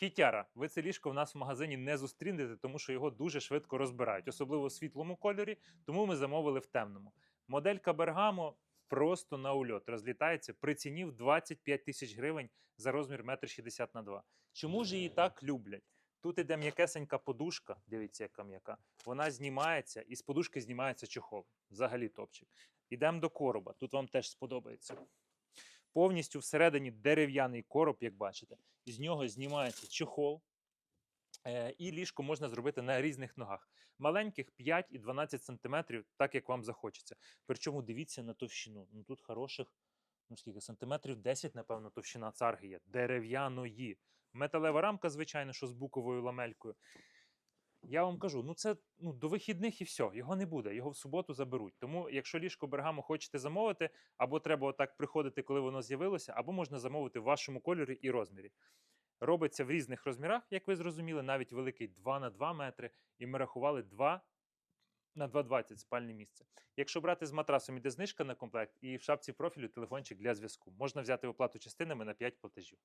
Хітяра. Ви це ліжко в нас в магазині не зустрінете, тому що його дуже швидко розбирають, особливо в світлому кольорі, тому ми замовили в темному. Моделька Бергамо просто на ульот розлітається при ціні в 25 тисяч гривень за розмір 1,60 на 2. Чому ж її так люблять? Тут іде м'якесенька подушка, дивіться, яка м'яка. Вона знімається, і з подушки знімається чохол. Взагалі топчик. Ідемо до короба. Тут вам теж сподобається. Повністю всередині дерев'яний короб, як бачите. Із нього знімається чохол. Е, І ліжко можна зробити на різних ногах. Маленьких 5 і 12 см, так як вам захочеться. Причому дивіться на товщину. Ну тут хороших, ну скільки сантиметрів 10, напевно, товщина царги є. Дерев'яної. Металева рамка, звичайно, що з буковою ламелькою. Я вам кажу, ну це ну, до вихідних і все, його не буде, його в суботу заберуть. Тому, якщо ліжко Бергамо хочете замовити, або треба отак приходити, коли воно з'явилося, або можна замовити в вашому кольорі і розмірі. Робиться в різних розмірах, як ви зрозуміли, навіть великий 2 на 2 метри, і ми рахували 2 на 2,20 спальне місце. Якщо брати з матрасом, іде знижка на комплект, і в шапці профілю телефончик для зв'язку. Можна взяти оплату частинами на 5 платежів.